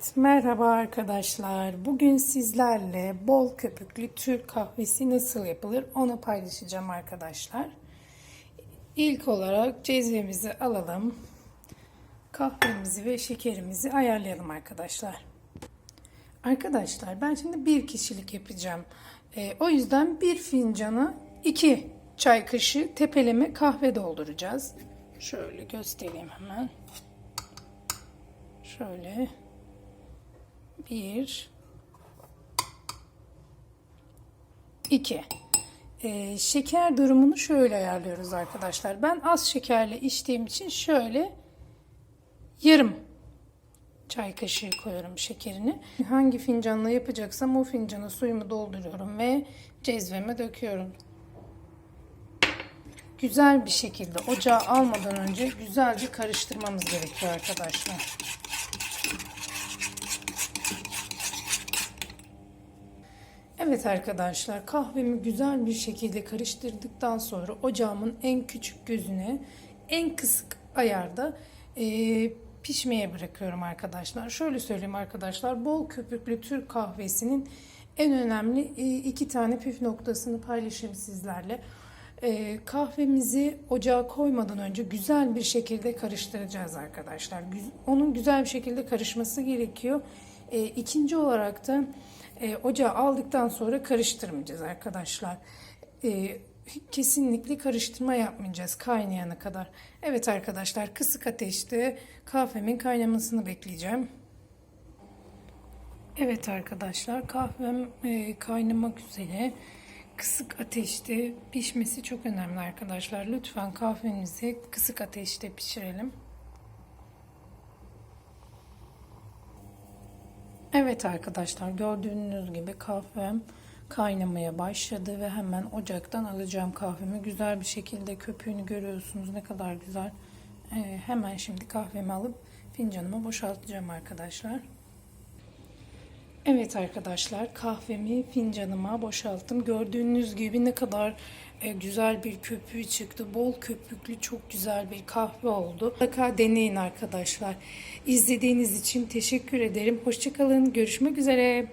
Evet, merhaba arkadaşlar. Bugün sizlerle bol köpüklü Türk kahvesi nasıl yapılır onu paylaşacağım arkadaşlar. İlk olarak cezvemizi alalım. Kahvemizi ve şekerimizi ayarlayalım arkadaşlar. Arkadaşlar ben şimdi bir kişilik yapacağım. Ee, o yüzden bir fincana iki çay kaşığı tepeleme kahve dolduracağız. Şöyle göstereyim hemen. Şöyle bir iki Ee, şeker durumunu şöyle ayarlıyoruz arkadaşlar. Ben az şekerle içtiğim için şöyle yarım çay kaşığı koyuyorum şekerini. Hangi fincanla yapacaksam o fincana suyumu dolduruyorum ve cezveme döküyorum. Güzel bir şekilde ocağa almadan önce güzelce karıştırmamız gerekiyor arkadaşlar. Evet arkadaşlar kahvemi güzel bir şekilde karıştırdıktan sonra ocağımın en küçük gözüne en kısık ayarda e, pişmeye bırakıyorum arkadaşlar. Şöyle söyleyeyim arkadaşlar bol köpüklü Türk kahvesinin en önemli e, iki tane püf noktasını paylaşayım sizlerle. E, kahvemizi ocağa koymadan önce güzel bir şekilde karıştıracağız arkadaşlar. Onun güzel bir şekilde karışması gerekiyor. E, ikinci olarak da e, ocağa aldıktan sonra karıştırmayacağız arkadaşlar. E, kesinlikle karıştırma yapmayacağız kaynayana kadar. Evet arkadaşlar kısık ateşte kahvemin kaynamasını bekleyeceğim. Evet arkadaşlar kahvem e, kaynamak üzere. Kısık ateşte pişmesi çok önemli arkadaşlar. Lütfen kahvenizi kısık ateşte pişirelim. Evet arkadaşlar gördüğünüz gibi kahvem kaynamaya başladı ve hemen ocaktan alacağım kahvemi. Güzel bir şekilde köpüğünü görüyorsunuz ne kadar güzel. Ee, hemen şimdi kahvemi alıp fincanıma boşaltacağım arkadaşlar. Evet arkadaşlar kahvemi fincanıma boşalttım. Gördüğünüz gibi ne kadar e, güzel bir köpüğü çıktı. Bol köpüklü çok güzel bir kahve oldu. Mutlaka deneyin arkadaşlar. İzlediğiniz için teşekkür ederim. Hoşçakalın. Görüşmek üzere.